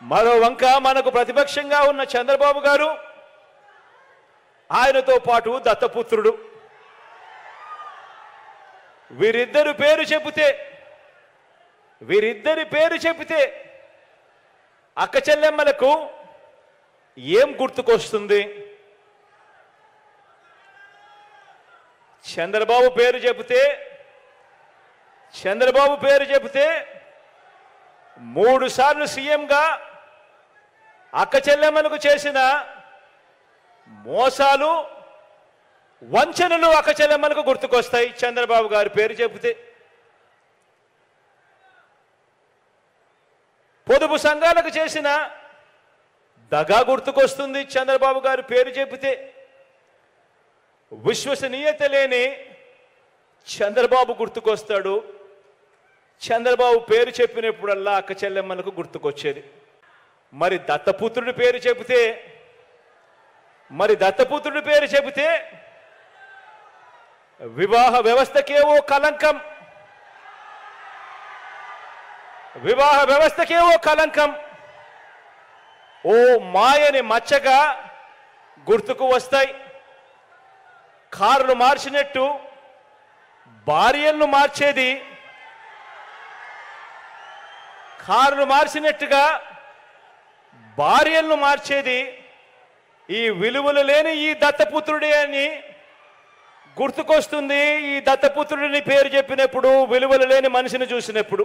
మరో వంక మనకు ప్రతిపక్షంగా ఉన్న చంద్రబాబు గారు ఆయనతో పాటు దత్తపుత్రుడు. వీరిద్దరు పేరు చెబితే వీరిద్దరి పేరు చెబితే అక్క చెల్లెమ్మలకు ఏం గుర్తుకొస్తుంది? చంద్రబాబు పేరు చెబితే చంద్రబాబు పేరు చెబితే మూడు సార్లు సీఎంగా అక్క చెల్లెమ్మలకు చేసిన మోసాలు వంచనలు అక్క చెల్లెమ్మలకు గుర్తుకొస్తాయి. చంద్రబాబు గారి పేరు చెబితే పొదుపు సంఘాలకు చేసిన దగా గుర్తుకొస్తుంది. చంద్రబాబు గారి పేరు చెబితే విశ్వసనీయత లేని చంద్రబాబు గుర్తుకొస్తాడు. చంద్రబాబు పేరు చెప్పినప్పుడల్లా అక్క చెల్లెమ్మలకు గుర్తుకొచ్చేది. మరి దత్తపుత్రుడి పేరు చెబితే మరి దత్తపుత్రుడి పేరు చెబితే వివాహ వ్యవస్థకే ఓ కలంకం. వివాహ వ్యవస్థకే ఓ కలంకం. ఓ మాయని మచ్చగా గుర్తుకు వస్తాయి. కారును మార్చినట్టు భార్యలను మార్చేది. కార్లు మార్చినట్టుగా భార్యలను మార్చేది ఈ విలువలు లేని ఈ దత్తపుత్రుడే అని గుర్తుకొస్తుంది. ఈ దత్తపుత్రుడిని పేరు చెప్పినప్పుడు విలువలు లేని మనిషిని చూసినప్పుడు.